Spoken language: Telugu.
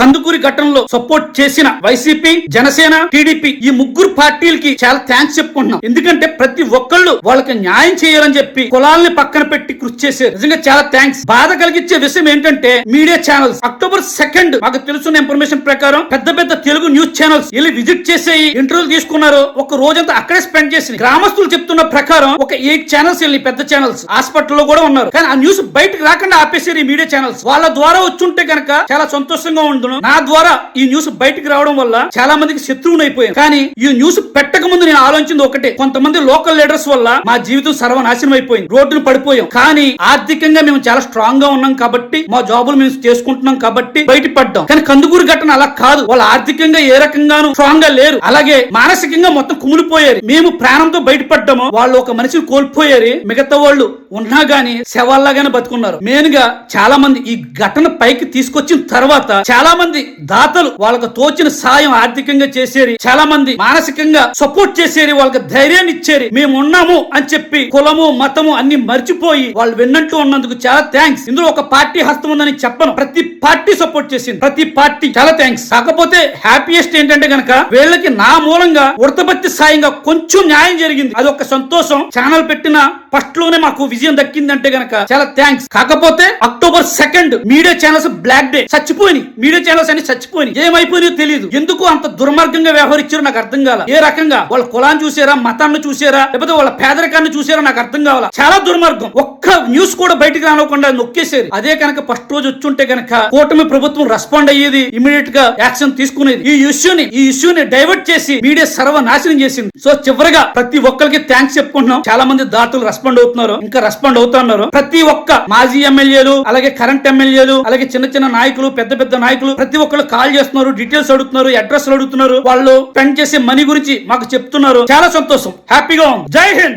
కందుకూరి ఘటనలో సపోర్ట్ చేసిన వైసీపీ జనసేన టీడీపీ ఈ ముగ్గురు పార్టీలకి చాలా థ్యాంక్స్ చెప్పుకుంటున్నాం. ఎందుకంటే ప్రతి ఒక్కళ్ళు వాళ్ళకి న్యాయం చేయాలని చెప్పి కులాలని పక్కన పెట్టి కృషి చేశారు. నిజంగా చాలా థ్యాంక్స్ బాధ కలిగించే విషయం ఏంటంటే మీడియా ఛానల్స్ అక్టోబర్ సెకండ్ మాకు తెలుసున్న ఇన్ఫర్మేషన్ ప్రకారం పెద్ద పెద్ద తెలుగు న్యూస్ ఛానల్స్ వెళ్ళి విజిట్ చేసే ఇంటర్వ్యూలు తీసుకున్నారు. ఒక రోజంతా అక్కడే స్పెండ్ చేసి గ్రామస్తులు చెప్తున్న ప్రకారం ఒక ఎయిట్ ఛానల్స్ వెళ్ళి పెద్ద ఛానల్స్ హాస్పిటల్లో కూడా ఉన్నారు. కానీ ఆ న్యూస్ బయటకు రాకుండా ఆపేసారు ఈ మీడియా ఛానల్స్ వాళ్ళ ద్వారా వచ్చుంటే కనుక చాలా సంతోషంగా ఉండును నా ద్వారా ఈ న్యూస్ బయటకు రావడం వల్ల చాలా మందికి శత్రువుని అయిపోయాను కానీ ఈ న్యూస్ పెట్టక ముందు నేను ఆలోచించింది ఒకటే. కొంతమంది లోకల్ లీడర్స్ వల్ల మా జీవితం సర్వనాశనం అయిపోయింది. రోడ్డును పడిపోయాం. కానీ ఆర్థికంగా మేము చాలా స్ట్రాంగ్గా ఉన్నాం కాబట్టి మా జాబులు మేము చేసుకుంటున్నాం కాబట్టి బయటపడ్డాం. కానీ కందుకూరు ఘటన అలా కాదు. వాళ్ళు ఆర్థికంగా ఏ రకంగానూ స్ట్రాంగ్గా లేరు. అలాగే మానసికంగా మొత్తం కుమిలిపోయారు. మేము ప్రాణంతో బయటపడ్డాము. వాళ్ళు ఒక మనిషిని కోల్పోయారు. మిగతా వాళ్ళు ఉన్నా గానీ శవాల్లాగానే బతుకున్నారు. మెయిన్గా చాలా మంది ఈ ఘటన పైకి తీసుకొచ్చిన తర్వాత చాలా మంది దాతలు వాళ్ళకు తోచిన సాయం ఆర్థికంగా చేసేది చాలా మంది మానసికంగా సపోర్ట్ చేసేది వాళ్ళకి ధైర్యాన్ని ఇచ్చేది మేము ఉన్నాము అని చెప్పి కులము మతము అన్ని మర్చిపోయి వాళ్ళు విన్నట్టు ఉన్నందుకు చాలా థ్యాంక్స్ ఇందులో ఒక పార్టీ హస్తం ఉందని చెప్పను. ప్రతి పార్టీ సపోర్ట్ చేసింది. ప్రతి పార్టీ చాలా థ్యాంక్స్ కాకపోతే హ్యాపీయెస్ట్ ఏంటంటే గనక వీళ్ళకి నా మూలంగా ఉడతబత్తి సాయంగా కొంచెం న్యాయం జరిగింది. అది ఒక సంతోషం. ఛానల్ పెట్టిన ఫస్ట్లోనే మాకు విజయం దక్కిందంటే గనక చాలా థ్యాంక్స్ కాకపోతే October second media channels black day చచ్చిపోయి మీడియా ఛానల్స్ అన్ని చచ్చిపోయినాయి. ఏమైపోయినాయో తెలియదు ఎందుకు అంత దుర్మార్గంగా వ్యవహరించారో నాకు అర్థం కాల. ఏ రకంగా? వాళ్ళ కులాన్ని చూసారా? మతాన్ని చూసారా? లేకపోతే వాళ్ళ పేదరికాన్ని చూసారా? నాకు అర్థం కావాలా. చాలా దుర్మార్గం. ఒక్క న్యూస్ కూడా బయటకు రానివ్వకుండా నొక్కేసారు అదే కనుక ఫస్ట్ రోజు వచ్చుంటే కనుక కూటమి ప్రభుత్వం రెస్పాండ్ అయ్యేది ఇమీడియట్గా యాక్షన్ తీసుకునేది. ఈ ఇష్యూని ఈ ఇష్యూని డైవర్ట్ చేసి మీడియా సర్వనాశనం చేసింది. సో చివరిగా ప్రతి ఒక్కరికి థ్యాంక్స్ చెప్పుకుంటున్నాం. చాలా మంది దాతలు రెస్పాండ్ అవుతున్నారు. ఇంకా రెస్పాండ్ అవుతున్నారు ప్రతి ఒక్క మాజీ ఎమ్మెల్యేలు అలాగే కరెంట్ ఎమ్మెల్యేలు అలాగే చిన్న చిన్న నాయకులు పెద్ద పెద్ద నాయకులు ప్రతి ఒక్కరు కాల్ చేస్తున్నారు డీటెయిల్స్ అడుగుతున్నారు అడ్రస్ అడుగుతున్నారు. వాళ్ళు స్పెండ్ చేసే మనీ గురించి మాకు చెప్తున్నారు. చాలా సంతోషం. హ్యాపీగా ఉంది. జై హింద్!